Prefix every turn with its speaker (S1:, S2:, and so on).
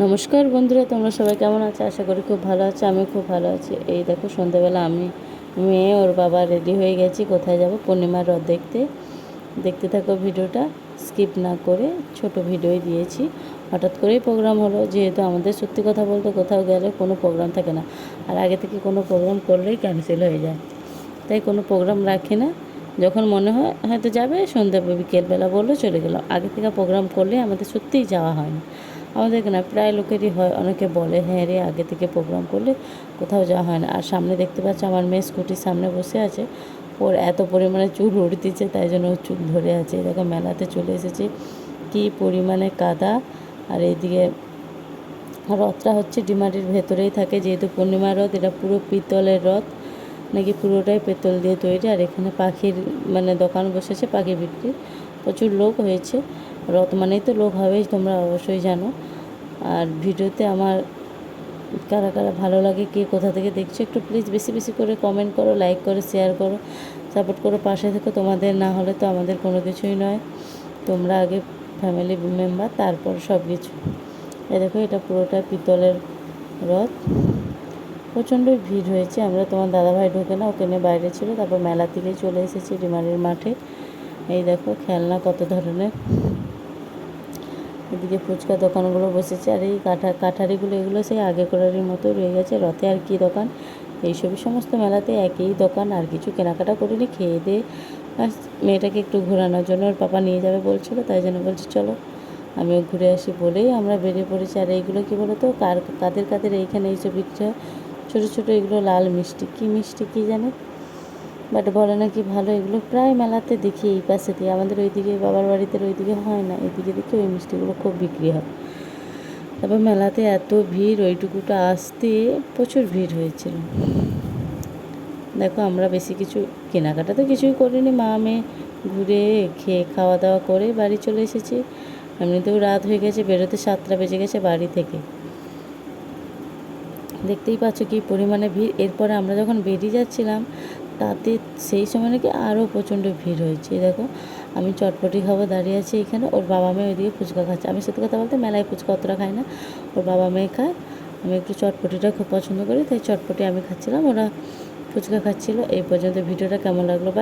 S1: নমস্কার বন্ধুরা, তোমরা সবাই কেমন আছো? আশা করি খুব ভালো আছো আমি খুব ভালো আছি। এই দেখো, সন্ধ্যাবেলা আমি মেয়ে, ওর বাবা রেডি হয়ে গেছি, কোথায় যাব? পূর্ণিমার রথ দেখতে। দেখতে থাকো ভিডিওটা স্কিপ না করে ছোট ভিডিওই দিয়েছি। হঠাৎ করেই প্রোগ্রাম হলো, যেহেতু আমাদের সত্যি কথা বলতে কোথাও গেলে কোনো প্রোগ্রাম থাকে না। আর আগে থেকে কোনো প্রোগ্রাম করলেই ক্যান্সেল হয়ে যায়। তাই কোনো প্রোগ্রাম রাখি না। যখন মনে হয়, হয়তো যাবে, সন্ধ্যা বিকেলবেলা বলল, চলে গেলাম আগে থেকে প্রোগ্রাম করলে আমাদের সত্যিই যাওয়া হয় না। আমাদের এখানে প্রায় লোকেরই হয়, অনেকে বলে হ্যাঁ রে, আগে থেকে প্রোগ্রাম করলে কোথাও যাওয়া হয় না। আর সামনে দেখতে পাচ্ছি আমার মেয়ে স্কুটির সামনে বসে আছে। ওর এত পরিমাণে চুল উড়তিছে তাই জন্য ওর চুল ধরে আছে। দেখো, মেলাতে চলে এসেছি। কী পরিমাণে কাদা। আর এইদিকে রথটা হচ্ছে ডিমারির ভেতরেই থাকে, যেহেতু পূর্ণিমার রথ, এটা পুরো পিতলের রথ, নাকি পুরোটাই পেতল দিয়ে তৈরি। আর এখানে পাখির মানে দোকান বসেছে, পাখি বিক্রি। প্রচুর লোক হয়েছে। রথ মানেই তো লোক হবেই তোমরা অবশ্যই জানো। আর ভিডিওতে আমার কারা কারা ভালো লাগে, কে কোথা থেকে দেখছ, একটু প্লিজ বেশি বেশি করে কমেন্ট করো লাইক করো শেয়ার করো সাপোর্ট করো, পাশে থেকে। তোমাদের না হলে তো আমাদের কোনো কিছুই নয়। তোমরা আগে ফ্যামিলি মেম্বার তারপর সব কিছু এ দেখো, এটা পুরোটা পিতলের রথ। প্রচণ্ডই ভিড় হয়েছে, আমরা তোমার দাদাভাই ঢোকে না ওখানে বাইরে ছিল, তারপর মেলা থেকেই চলে এসেছি, ডিমারির মাঠে। এই দেখো, খেলনা কত ধরনের। এদিকে ফুচকা দোকানগুলো বসেছে আর এই কাঠা, কাঠারিগুলো, এগুলো সেই আগে করারই মতো রয়ে গেছে। রথে আর কি দোকান? এইসবই সমস্ত মেলাতে একই দোকান, আর কিছু কেনাকাটা করিনি। খেয়ে দিয়ে ব্যাস মেয়েটাকে একটু ঘোরানোর জন্য ওর পাপা নিয়ে যাবে বলছিল, তাই জন্য বলছি চলো। আমিও ঘুরে আসি বলেই আমরা বেরিয়ে পড়েছি। আর এইগুলো কী বলো তো কার, কাদের কাদের এইখানে এইসব বিক্রি হয় ছোটো ছোটো এগুলো লাল মিষ্টি। কী মিষ্টি, কী জানে? বাট বলে নাকি ভালো, এগুলো প্রায় মেলাতে দেখি এই পাশে দিয়ে। আমাদের ওইদিকে, বাবার বাড়িতে ওইদিকে হয় না এইদিকে দেখি ওই মিষ্টিগুলো খুব বিক্রি হয়। তারপর মেলাতে এত ভিড়, ওইটুকুটা আসতে প্রচুর ভিড় হয়েছিল। দেখো, আমরা বেশি কিছু, কেনাকাটা তো কিছুই করিনি। মা মেয়ে ঘুরে খেয়ে খাওয়া দাওয়া করে বাড়ি চলে এসেছি। এমনিতেও রাত হয়ে গেছে, বেরোতে সাতটা বেজে গেছে বাড়ি থেকে। দেখতেই পাচ্ছ কি পরিমাণে ভিড়। এরপরে আমরা যখন বেরিয়ে যাচ্ছিলাম তাতে সেই সময় নাকি আরও প্রচণ্ড ভিড় হয়েছে। দেখো, আমি চটপটি খাব, দাঁড়িয়ে আছি এখানে। ওর বাবা মেয়ে ওইদিকে ফুচকা খাচ্ছে। আমি সত্যি কথা বলতে মেলায় ফুচকা অতটা খাই না। ওর বাবা মেয়ে খায়। আমি একটু চটপটিটা খুব পছন্দ করি, তাই চটপটি আমি খাচ্ছিলাম। ওরা ফুচকা খাচ্ছিলো। এই পর্যন্ত ভিডিওটা কেমন লাগল? বাই